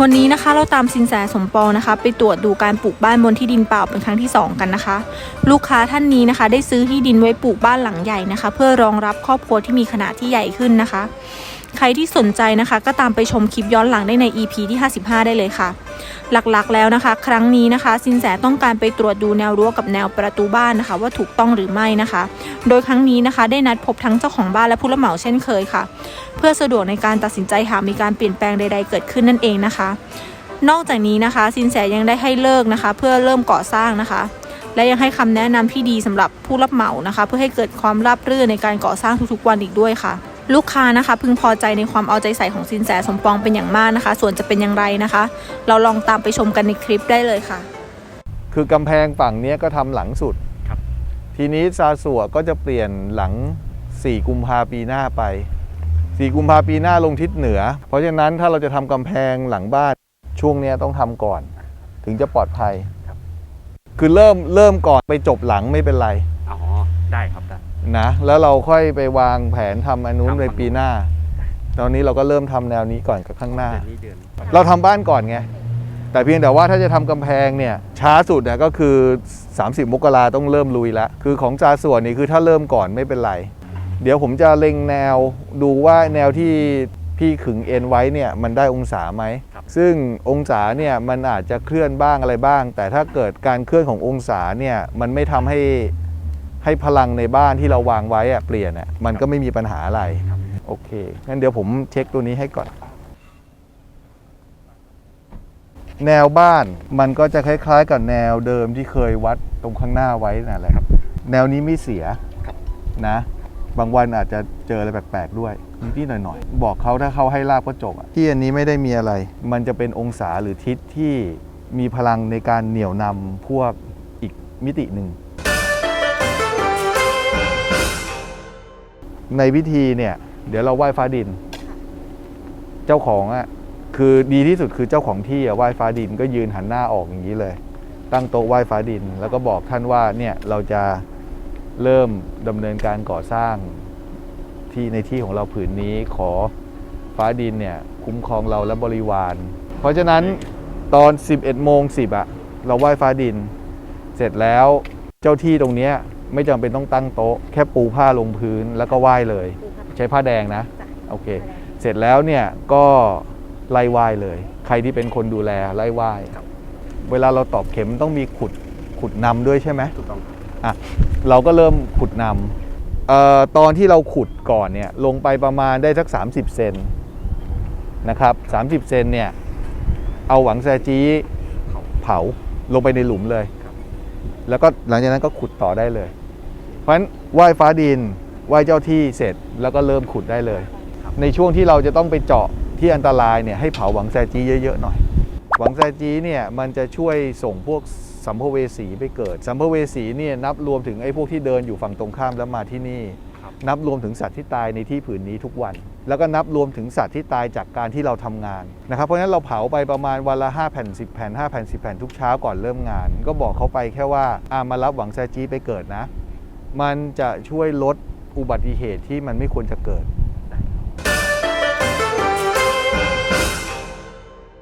วันนี้นะคะเราตามสินแสสมปองนะคะ ไปตรวจดูการปลูกบ้านบนที่ดินเปล่าเป็นครั้งที่ 2 กันนะคะ ลูกค้าท่านนี้นะคะ ได้ซื้อที่ดินไว้ปลูกบ้านหลังใหญ่นะคะ เพื่อรองรับครอบครัวที่มีขนาดที่ใหญ่ขึ้นนะคะ ใครที่สนใจนะคะ ก็ตามไปชมคลิปย้อนหลังได้ใน EP ที่ 55 ได้เลยค่ะ หลักๆแล้วนะคะ ครั้งนี้นะคะ สินแสต้องการไปตรวจดูแนวรั้วกับแนวประตูบ้านนะคะ ว่าถูกต้องหรือไม่นะคะ โดยครั้งนี้นะคะ ได้นัดพบทั้งเจ้าของบ้านและผู้รับเหมาเช่นเคยค่ะ เพื่อสะดวกในการตัดสินใจหากมีการเปลี่ยนแปลงใด ๆ เกิดขึ้นนั่นเองนะคะ นอกจากนี้นะคะสินแสยังได้ให้เลิกนะคะ เพื่อเริ่มก่อสร้างนะคะ และยังให้คำแนะนำที่ดีสำหรับผู้รับเหมานะคะ เพื่อให้เกิดความราบรื่นในการก่อสร้างทุกๆวันอีกด้วยค่ะลูกค้านะคะ พึงพอใจในความเอาใจใส่ของสินแสสมปองเป็นอย่างมากนะคะ ส่วนจะเป็นอย่างไรนะคะ เราลองตามไปชมกันในคลิปได้เลยค่ะ คือกำแพงฝั่งนี้ก็ทำหลังสุด ทีนี้ซาสัวก็จะเปลี่ยนหลัง 4 กุมภาปีหน้าไป 4 กุมภาปีหน้าลงทิศเหนือ เพราะฉะนั้นถ้าเราจะทำกำแพงหลังบ้านช่วงเนี้ยต้องทำก่อน ถึงจะปลอดภัย คือเริ่มเริ่มก่อนไปจบหลังไม่เป็นไรอ๋อได้ครับได้ นะแล้วเราค่อยไปวางแผนทำอันนู้นทำ ในปีหน้า ตอนนี้เราก็เริ่มทำแนวนี้ก่อนกับข้างหน้า เดือนนี้เดือนเราทำบ้านก่อนไง แต่เพียงแต่ว่าถ้าจะทำกำแพงเนี่ยช้าสุดเนี่ยก็คือ 30 มกราต้องเริ่มลุยแล้ว คือของจาส่วนนี่คือถ้าเริ่มก่อนไม่เป็นไร เดี๋ยวผมจะเล็งแนวดูว่าแนวที่พี่ขึงเอ็นไว้เนี่ยมันได้องศาไหม ซึ่งองศาเนี่ยมันอาจจะเคลื่อนบ้างอะไรบ้าง แต่ถ้าเกิดการเคลื่อนขององศาเนี่ยมันไม่ทำให้ให้พลังในบ้านที่เราวางไว้อะเปลี่ยนอะมันก็ไม่มีปัญหาอะไรครับโอเค งั้นเดี๋ยวผมเช็คตัวนี้ให้ก่อน แนวบ้านมันก็จะคล้ายๆ กับแนวเดิมที่เคยวัดตรงข้างหน้าไว้นั่นแหละครับแนวนี้ไม่เสียครับนะ บางวันอาจจะเจออะไรแปลกๆด้วยนิดๆหน่อยๆ บอกเขาถ้าเขาให้ลาบก็จบอะที่อันนี้ไม่ได้มีอะไร มันจะเป็นองศาหรือทิศที่มีพลังในการเหนี่ยวนำพวกอีกมิติหนึ่งในพิธีเนี่ย เดี๋ยวเราไหว้ฟ้าดิน เจ้าของอะ คือดีที่สุดคือเจ้าของที่อะไหว้ฟ้าดินก็ยืนหันหน้าออกอย่างนี้เลย ตั้งโต๊ะไหว้ฟ้าดิน แล้วก็บอกท่านว่าเนี่ยเราจะเริ่มดำเนินการก่อสร้างที่ในที่ของเราผืนนี้ขอฟ้าดินเนี่ยคุ้มครองเราและบริวาร เพราะฉะนั้นตอน 11โมง10อะเราไหว้ฟ้าดิน เสร็จแล้วเจ้าที่ตรงเนี้ยไม่จำเป็นต้องตั้งโต๊ะ แค่ปูผ้าลงพื้นแล้วก็ไหว้เลย ใช้ผ้าแดงนะโอเค เสร็จแล้วเนี่ยก็ ไล่ไหว้เลย ใครที่เป็นคนดูแลไล่ไหว้ครับเวลาเราตอบเข็มต้องมีขุดขุดนำด้วยใช่ไหมถูกต้องอะเราก็เริ่มขุดนำเอ่อตอนที่เราขุดก่อนเนี่ยลงไปประมาณได้สัก 30 เซนนะครับ30 เซนเนี่ยเอาหวังแซจีเผาลงไปในหลุมเลยครับแล้วก็หลังจากนั้นก็ขุดต่อได้เลย เพราะฉะนั้นไหว้ฟ้าดินไหว้เจ้าที่เสร็จแล้วก็เริ่มขุดได้เลย ในช่วงที่เราจะต้องไปเจาะ ที่อันตรายเนี่ยให้เผาหวังแซจีเยอะๆหน่อย หวังแซจีเนี่ยมันจะช่วยส่งพวกสัมภเวสีไปเกิด สัมภเวสีเนี่ยนับรวมถึงไอ้พวกที่เดินอยู่ฝั่งตรงข้ามแล้วมาที่นี่ครับนับรวมถึงสัตว์ที่ตายในที่ผืนนี้ทุกวัน แล้วก็นับรวมถึงสัตว์ที่ตายจากการที่เราทำงานนะครับเพราะฉะนั้นเราเผาไปประมาณวันละ5แผ่น10 แผ่น5แผ่น10 แผ่นทุกเช้าก่อนเริ่มงาน ก็บอกเขาไปแค่ว่าอามารับหวังแซจีไปเกิดนะ มันจะช่วยลดอุบัติเหตุที่มันไม่ควรจะเกิด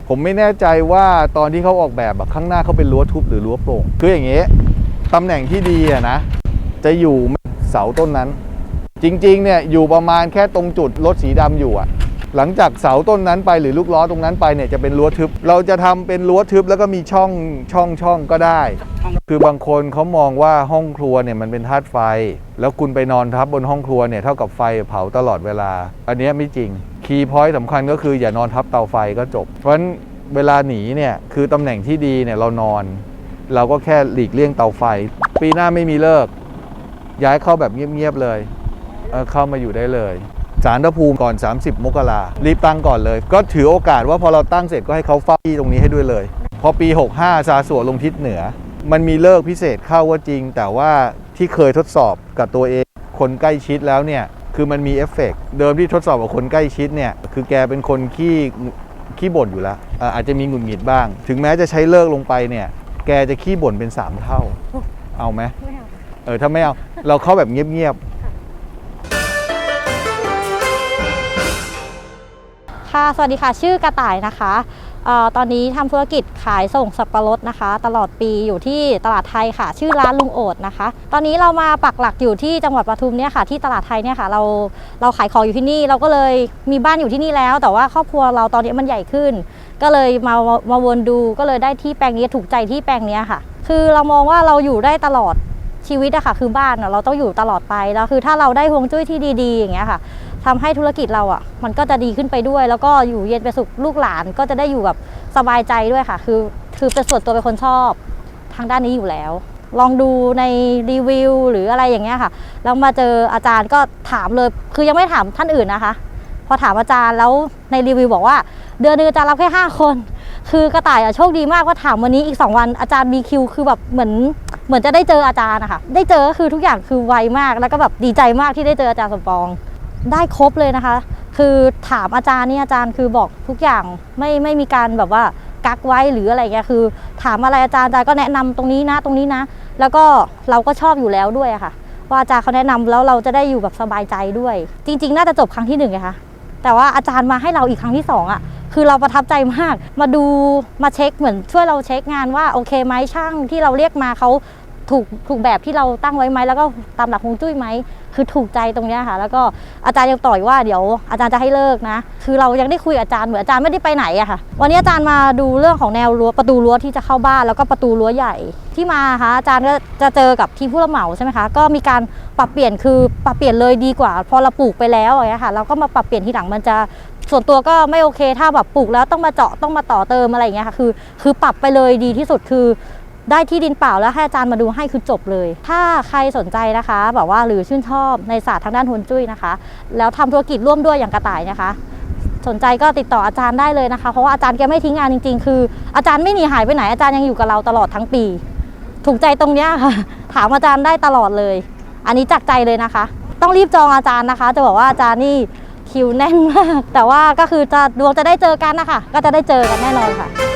ผมไม่แน่ใจว่าตอนที่เขาออกแบบแบบข้างหน้าเขาเป็นรั้วทุบหรือรั้วโปร่งคืออย่างเงี้ยตำแหน่งที่ดีอะนะ จะอยู่เสาต้นนั้น จริงๆเนี่ยอยู่ประมาณแค่ตรงจุดรถสีดำอยู่อะ หลังจากเสาต้นนั้นไปหรือลูกล้อตรงนั้นไปเนี่ยจะเป็นรั้วทึบ เราจะทำเป็นรั้วทึบแล้วก็มีช่องช่องช่องก็ได้ คือบางคนเขามองว่าห้องครัวเนี่ยมันเป็นธาตุไฟ แล้วคุณไปนอนทับบนห้องครัวเนี่ยเท่ากับไฟเผาตลอดเวลา อันเนี้ยไม่จริง คีย์พอยต์สำคัญก็คืออย่านอนทับเตาไฟก็จบ เพราะฉะนั้นเวลาหนีเนี่ยคือตำแหน่งที่ดีเนี่ยเรานอน เราก็แค่หลีกเลี่ยงเตาไฟ ปีหน้าไม่มีเลิก ย้ายเข้าแบบเงียบๆเลยเออเข้ามาอยู่ได้เลย สารพระภูมิก่อน 30 มกรารีบตั้งก่อนเลย ก็ถือโอกาสว่าพอเราตั้งเสร็จก็ให้เขาเฝ้าที่ตรงนี้ให้ด้วยเลย พอปี 65 ซาสัวลงทิศเหนือ มันมีเลิกพิเศษเข้าว่าจริง แต่ว่าที่เคยทดสอบกับตัวเอง คนใกล้ชิดแล้วเนี่ยคือมันมีเอฟเฟกต์เดิมที่ทดสอบกับคนใกล้ชิดเนี่ยคือแกเป็นคนขี้ขี้บ่นอยู่แล้วอ่าอาจจะมีหงุดหงิดบ้าง ถึงแม้จะใช้เลิกลงไปเนี่ยแกจะขี้บ่นเป็น 3 เท่า เอาไหมเออถ้าไม่เอาเราเข้าแบบเงียบๆ ค่ะ สวัสดีค่ะ ชื่อกระต่ายนะคะออตอนนี้ทำธุรกิจขายส่งสับปะรดนะคะ ตลอดปีอยู่ที่ตลาดไทยค่ะ ชื่อร้านลุงโอดนะคะ ตอนนี้เรามาปักหลักอยู่ที่จังหวัดปทุมเนี่ยค่ะที่ตลาดไทยเนี่ยค่ะ เราเราขายของอยู่ที่นี่เราก็เลยมีบ้านอยู่ที่นี่แล้ว แต่ว่าครอบครัวเราตอนนี้มันใหญ่ขึ้น ก็เลยมามาวนดูก็เลยได้ที่แปลงนี้ถูกใจที่แปลงนี้ค่ะ คือเรามองว่าเราอยู่ได้ตลอดชีวิตอะค่ะ คือบ้านเราต้องอยู่ตลอดไปแล้วคือถ้าเราได้ฮวงจุ้ยที่ดีๆอย่างเงี้ยค่ะ ทำให้ธุรกิจเราอะมันก็จะดีขึ้นไปด้วย แล้วก็อยู่เย็นเป็นสุขลูกหลานก็จะได้อยู่แบบสบายใจด้วยค่ะ คือคือเป็นส่วนตัวเป็นคนชอบทางด้านนี้อยู่แล้ว ลองดูในรีวิวหรืออะไรอย่างเงี้ยค่ะแล้วมาเจออาจารย์ก็ถามเลยคือยังไม่ถามท่านอื่นนะคะ พอถามอาจารย์แล้วในรีวิวบอกว่า เดือนหนึงอาจารย์รับแค่5คนคือกระต่ายอะโชคดีมากว่าถามวันนี้อีก 2 วันอาจารย์มีคิวคือแบบเหมือนเหมือนจะได้เจออาจารย์นะคะได้เจอก็คือทุกอย่างคือไวมากแล้วก็แบบดีใจมากที่ได้เจออาจารย์สมปอง ได้ครบเลยนะคะ คือถามอาจารย์นี่อาจารย์คือบอกทุกอย่างไม่ไม่มีการแบบว่ากักไว้หรืออะไรเงี้ยคือ ถามอะไรอาจารย์อาจารย์ก็แนะนำตรงนี้นะตรงนี้นะ แล้วก็เราก็ชอบอยู่แล้วด้วยค่ะ ว่าอาจารย์เขาแนะนำแล้วเราจะได้อยู่แบบสบายใจด้วย จริง ๆ น่าจะจบครั้งที่หนึ่งไงคะแต่ว่าอาจารย์มาให้เราอีกครั้งที่สองอะคือเราประทับใจมาก มาดูมาเช็คเหมือนช่วยเราเช็คงานว่าโอเคไหมช่างที่เราเรียกมาเขา ถูกถูกแบบที่เราตั้งไว้ไหมแล้วก็ตามหลักฮวงจุ้ยไหมคือถูกใจตรงนี้ค่ะ แล้วก็อาจารย์ยังต่อยว่าเดี๋ยวอาจารย์จะให้เลิกนะ คือเรายังได้คุยกับอาจารย์เหมือนอาจารย์ไม่ได้ไปไหนอะค่ะ วันนี้อาจารย์มาดูเรื่องของแนวรั้วประตูรั้วที่จะเข้าบ้านแล้วก็ประตูรั้วใหญ่ที่มาค่ะอาจารย์ก็จะเจอกับทีมผู้รับเหมาใช่ไหมคะก็มีการปรับเปลี่ยนคือปรับเปลี่ยนเลยดีกว่า พอเราปลูกไปแล้วอย่างเงี้ยค่ะ เราก็มาปรับเปลี่ยนทีหลังมันจะส่วนตัวก็ไม่โอเคถ้าแบบปลูกแล้วต้องมาเจาะต้องมาต่อเติมอะไรอย่างเงี้ยค่ะคือ คือปรับไปเลยดีที่สุดคือ ได้ที่ดินเปล่าแล้วให้อาจารย์มาดูให้คือจบเลย ถ้าใครสนใจนะคะแบบว่าหรือชื่นชอบในศาสตร์ทางด้านฮวงจุ้ยนะคะ แล้วทำธุรกิจร่วมด้วยอย่างกระต่ายนะคะ สนใจก็ติดต่ออาจารย์ได้เลยนะคะ เพราะว่าอาจารย์แกไม่ทิ้งงานจริง ๆ คือ อาจารย์ไม่หนีหายไปไหนอาจารย์ยังอยู่กับเราตลอดทั้งปี ถูกใจตรงเนี้ยค่ะ ถามอาจารย์ได้ตลอดเลย อันนี้จากใจเลยนะคะ ต้องรีบจองอาจารย์นะคะ จะบอกว่าอาจารย์นี่คิวแน่นมาก แต่ว่าก็คือจะดวงจะได้เจอกันนะคะก็จะได้เจอกันแน่นอนค่ะ